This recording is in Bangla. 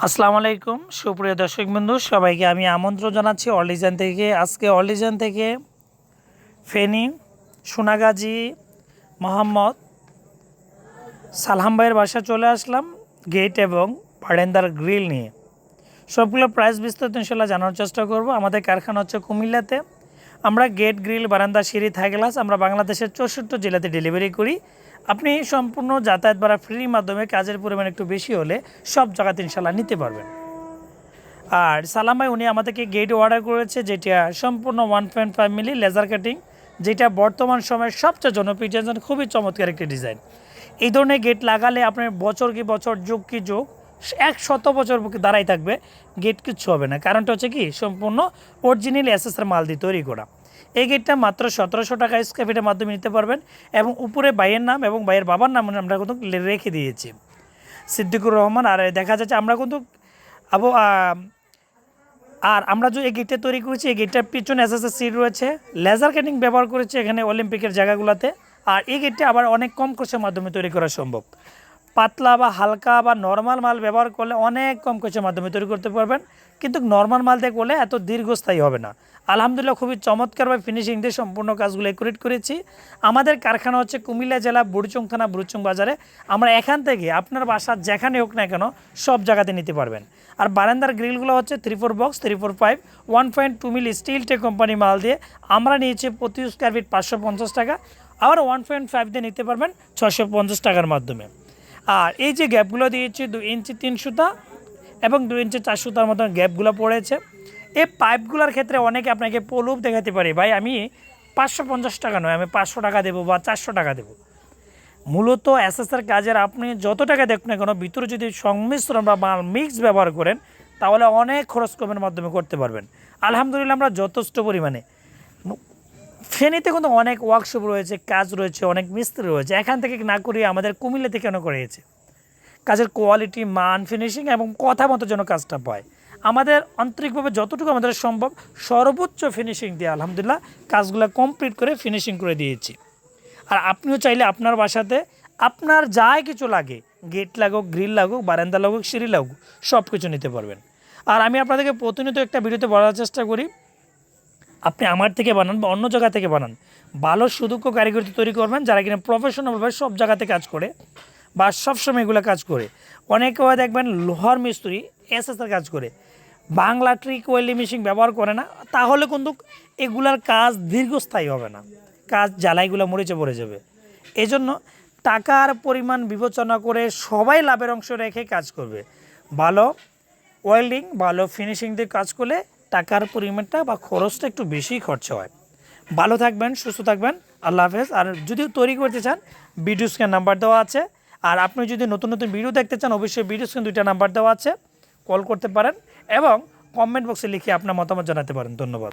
আসসালামু আলাইকুম, সুপ্রিয় দর্শক বন্ধু সবাইকে আমি আমন্ত্রণ জানাচ্ছি অলিজান থেকে। আজকে অলিজান থেকে ফেনী, সোনাগাজী, মোহাম্মদ সালহাম ভাইয়ের বাসা চলে আসলাম গেট এবং বারেন্দার গ্রিল নিয়ে। সবগুলো প্রাইস বিস্তারিত ইনশাল্লাহ জানার চেষ্টা করব। আমাদের কারখানা হচ্ছে কুমিল্লাতে। আমরা গেট গ্রিল বারান্দা, সিঁড়ি থাকলাস আমরা বাংলাদেশের চৌষট্টি জেলাতে ডেলিভারি করি। আপনি সম্পূর্ণ যাতায়াত ভাড়া ফ্রির মাধ্যমে কাজের পরিমাণ একটু বেশি হলে সব জায়গাতে ইনশাল্লাহ নিতে পারবেন। আর সালাম ভাই, উনি আমাদেরকে গেট অর্ডার করেছে যেটা সম্পূর্ণ one point five milli laser cutting যেটা বর্তমান সময়ের সবচেয়ে জনপ্রিয় ডিজাইন খুবই চমৎকার একটি ডিজাইন এই ধরনের গেট লাগালে আপনার বছর কি বছর, যুগ কি যুগ, এক শত বছর দাঁড়াই থাকবে গেট কিচ্ছু হবে না। কারণটা হচ্ছে কি, সম্পূর্ণ অরিজিনাল এসএসআর মাল দিয়ে তৈরি করা। এই গেটটা মাত্র সতেরোশো টাকা স্কোয়ার ফিটের মাধ্যমে নিতে পারবেন এবং উপরে বাইয়ের নাম এবং বাইয়ের বাবার নাম আমরা কিন্তু রেখে দিয়েছি। সিদ্দিকুর রহমান, আর দেখা যাচ্ছে আমরা কিন্তু আবু আর আমরা যে এই গেটটা তৈরি করেছি, এই গেটটার পিছনে এস এস সিট রয়েছে লেজার কাটিং ব্যবহার করেছি এখানে অলিম্পিকের জায়গাগুলোতে, আর এই গেটটা আবার অনেক কম খরচের মাধ্যমে তৈরি করা সম্ভব। পাতলা বা হালকা বা নর্মাল মাল ব্যবহার করলে অনেক কম খরচের মাধ্যমে তৈরি করতে পারবেন। কিন্তু নর্মাল মাল দিয়ে করলে এত দীর্ঘস্থায়ী হবে না। আলহামদুলিল্লাহ খুবই চমৎকারভাবে ফিনিশিং দিয়ে সম্পূর্ণ কাজগুলো একুরেট করেছি। আমাদের কারখানা হচ্ছে কুমিল্লা জেলা বুড়চুং থানা বুড়চুং বাজারে। আমরা এখান থেকে আপনার বাসা যেখানে হোক না কেন সব জায়গাতে নিতে পারবেন। আর বারান্দার গ্রিলগুলো হচ্ছে three four box three four five one point two milli steel টে কোম্পানি মাল দিয়ে আমরা নিয়েছি প্রতি স্কোয়ার ফিট পাঁচশো পঞ্চাশ টাকা। আবার ওয়ান পয়েন্ট ফাইভ দিয়ে নিতে পারবেন ছশো পঞ্চাশ টাকার মাধ্যমে। আর এই যে গ্যাপগুলো দিয়েছি দু ইঞ্চি তিন সুতা এবং দু ইঞ্চি চার সুতার মতন গ্যাপগুলো পড়েছে। এই পাইপগুলোর ক্ষেত্রে অনেকে আপনাকে প্রলোভ দেখাতে পারে, ভাই, আমি পাঁচশো পঞ্চাশ টাকা নয়, আমি পাঁচশো টাকা দেবো বা চারশো টাকা দেবো। মূলত এসএসআর কাজের আপনি যত টাকা দেখুন না কেন, ভিতরে যদি সংমিশ্রণ বা মাল মিক্স ব্যবহার করেন, তাহলে অনেক খরচ কমের মাধ্যমে করতে পারবেন। আলহামদুলিল্লাহ, আমরা যথেষ্ট পরিমাণে। ফেনীতে কিন্তু অনেক ওয়ার্কশপ রয়েছে, কাজ রয়েছে, অনেক মিস্ত্রি রয়েছে। এখান থেকে না করিয়ে আমাদের কুমিল্লাতে কেন করিয়েছে? কাজের কোয়ালিটি মান ফিনিশিং এবং কথা মতো যেন কাজটা পায়। আমাদের আন্তরিকভাবে যতটুকু আমাদের সম্ভব সর্বোচ্চ ফিনিশিং দিয়ে আলহামদুলিল্লাহ কাজগুলো কমপ্লিট করে ফিনিশিং করে দিয়েছি। আর আপনিও চাইলে আপনার বাসাতে আপনার যাই কিছু লাগে গেট লাগুক গ্রিল লাগুক, বারান্দা লাগুক, সিঁড়ি লাগুক সব কিছু নিতে পারবেন। আর আমি আপনাদেরকে প্রতিনিয়ত একটা ভিডিওতে বলার চেষ্টা করি আপনি আমার থেকে বানান বা অন্য জায়গা থেকে বানান, ভালো সুদক্ষ কারিগরি তৈরি করবেন যারা কিনা প্রফেশনালভাবে সব জায়গাতে কাজ করে বা সবসময় এগুলো কাজ করে। অনেকে হয় দেখবেন লোহার মিস্ত্রি এসএসের কাজ করে। বাংলা ট্রিক ওয়েল্ডিং মেশিন ব্যবহার করে না, তাহলে কিন্তু এগুলার কাজ দীর্ঘস্থায়ী হবে না। কাজ জ্বালাইগুলো মরিচে পড়ে যাবে। এজন্য টাকার পরিমাণ বিবেচনা করে সবাই লাভের অংশ রেখে কাজ করবে। ভালো ওয়েল্ডিং ভালো ফিনিশিং দিয়ে কাজ করলে টাকার পরিমাণটা বা খরচটা একটু বেশি খরচা হয়। ভালো থাকবেন, সুস্থ থাকবেন, আল্লাহ হাফেজ। আর যদি তৈরি করতে চান ভিডিও স্ক্যান নাম্বার দেওয়া আছে। আর আপনি যদি নতুন নতুন ভিডিও দেখতে চান, অবশ্যই ভিডিও স্ক্যান দুইটা নাম্বার দেওয়া আছে। কল করতে পারেন এবং কমেন্ট বক্সে লিখে আপনার মতামত জানাতে পারেন। ধন্যবাদ।